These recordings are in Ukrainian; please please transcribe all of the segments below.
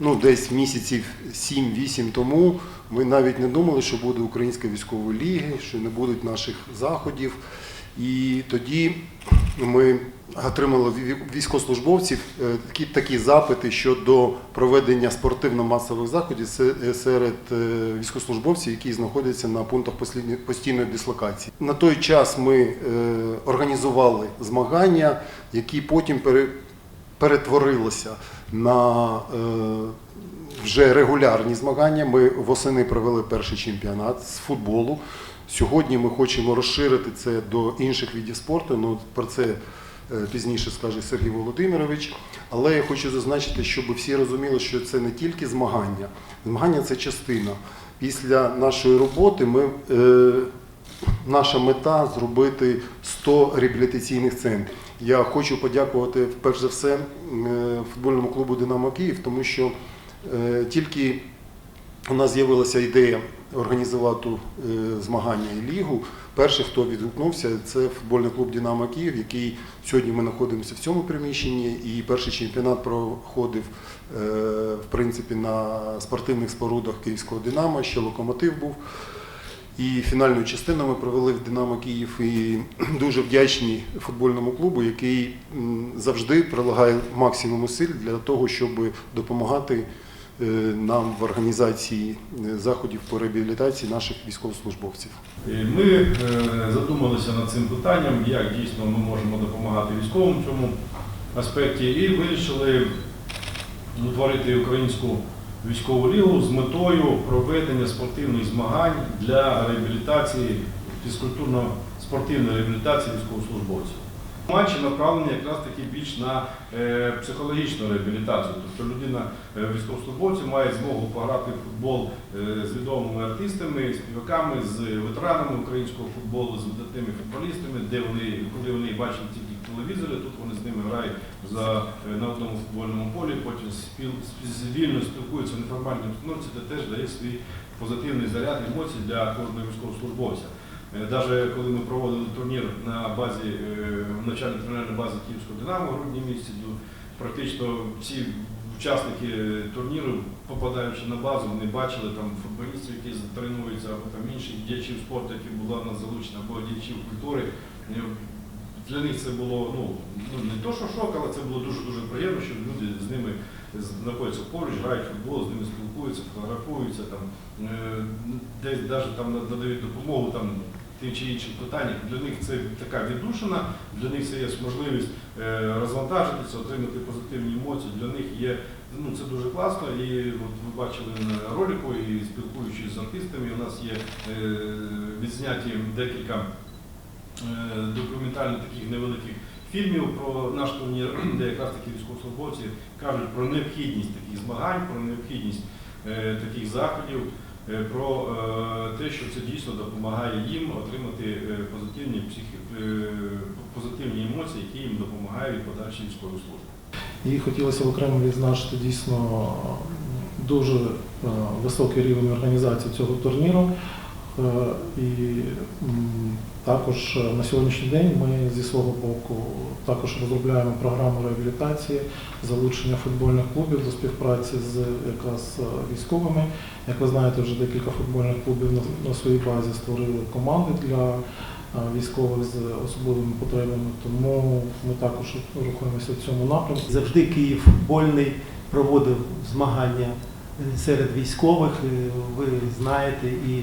ну, десь місяців 7-8 тому ми навіть не думали, що буде Українська військова ліга, що не будуть наших заходів. І тоді ми отримали військовослужбовців е, такі, такі запити щодо проведення спортивно-масових заходів серед е, військовослужбовців, які знаходяться на пунктах постійної дислокації. На той час ми е, організували змагання, які потім пере- перетворилися на е, вже регулярні змагання. Ми восени провели перший чемпіонат з футболу. Сьогодні ми хочемо розширити це до інших видів спорту. Ну про це е, пізніше скаже Сергій Володимирович. Але я хочу зазначити, щоб всі розуміли, що це не тільки змагання. Змагання це частина. Після нашої роботи ми. Наша мета зробити 100 реабілітаційних центрів. Я хочу подякувати перш за все е, футбольному клубу Динамо Київ, тому що е, тільки у нас з'явилася ідея організувати е, змагання і лігу. Перший, хто відгукнувся, це футбольний клуб Динамо Київ, який сьогодні ми знаходимося в цьому приміщенні. І перший чемпіонат проходив в принципі на спортивних спорудах Київського Динамо. Ще локомотив був. І фінальну частину ми провели в Динамо Київ. І дуже вдячні футбольному клубу, який завжди прилагає максимум зусиль для того, щоб допомагати е, нам в організації е, заходів по реабілітації наших військовослужбовців. Е, Ми задумалися над цим питанням, як дійсно ми можемо допомагати військовим в цьому аспекті, і вирішили утворити українську військову лігу з метою проведення спортивних змагань для реабілітації, фізкультурно-спортивної реабілітації військовослужбовців. Матчі направлені якраз таки більш на е, психологічну реабілітацію. Тобто людина, е, військовослужбовці, має змогу пограти в футбол е, з відомими артистами, співаками, з ветеранами українського футболу, з видатними футболістами, де вони, коли вони бачать тільки в телевізорі, тут вони з ними грають за, на одному футбольному полі, потім спіл, спі- вільно спілкуються в неформальній обстановці, це теж дає свій позитивний заряд емоцій для кожного військовослужбовця. Навіть коли ми проводили турнір на базі е, тренерної бази Київського Динамо в грудні місяці, практично всі учасники турніру, попадаючи на базу, вони бачили там футболістів, які тренуються, або там інших діячів спорту, які були на нас залучені, або діячів культури. Для них це було ну, ну не то, що шок, але це було дуже дуже приємно, що люди з ними знаходяться поруч, грають в футбол, з ними спілкуються, фотографуються, там, е, десь навіть там надають допомогу там, тим чи іншим питаннях. Для них це така віддушина, для них це є можливість е, розвантажитися, отримати позитивні емоції. Для них є ну, це дуже класно. І от ви бачили на ролику, і спілкуючись з артистами, у нас є е, відзняті декілька документальних таких невеликих фільмів про наш турнір, де якраз такі військовослужбовці кажуть про необхідність таких змагань, про необхідність е, таких заходів, е, про е, те, що це дійсно допомагає їм отримати е, позитивні, психі, е, позитивні емоції, які їм допомагають подальшій військовій службі. І хотілося б окремо відзначити дійсно дуже е, високий рівень організації цього турніру. Е, І також е, на сьогоднішній день ми зі свого боку також розробляємо програму реабілітації, залучення футбольних клубів до співпраці з якраз е, військовими. Як ви знаєте, вже декілька футбольних клубів на- своїй базі створили команди для е, військових з особливими потребами, тому ми також рухаємося в цьому напрямку. Завжди Київ футбольний проводив змагання серед військових. Е, Ви знаєте, і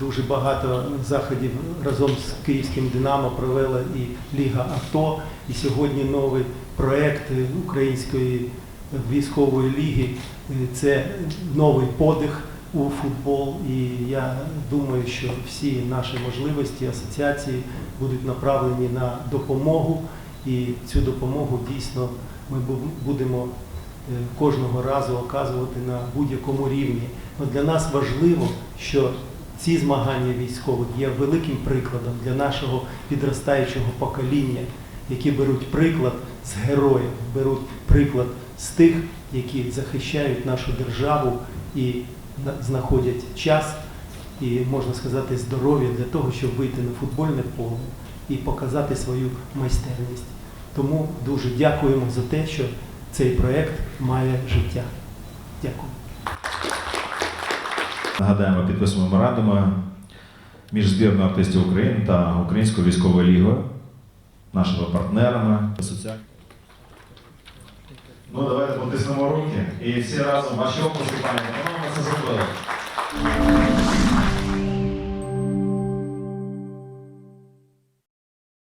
дуже багато заходів разом з київським Динамо провела і Ліга АТО. І сьогодні новий проект Української військової ліги. Е, Це новий подих у футбол. І я думаю, що всі наші можливості асоціації будуть направлені на допомогу. І цю допомогу дійсно ми бу- будемо кожного разу оказувати на будь-якому рівні. Но для нас важливо, що ці змагання військових є великим прикладом для нашого підростаючого покоління, які беруть приклад з героїв, беруть приклад з тих, які захищають нашу державу і знаходять час і, можна сказати, здоров'я для того, щоб вийти на футбольне поле і показати свою майстерність. Тому дуже дякуємо за те, що цей проект має життя. Дякую. Нагадаємо, підписуємо меморандуми між збірною артистів України та Українською військовою лігою, нашими партнерами. Ну, давайте потиснемо руки і всі разом ваші оплески, пані, це зробили.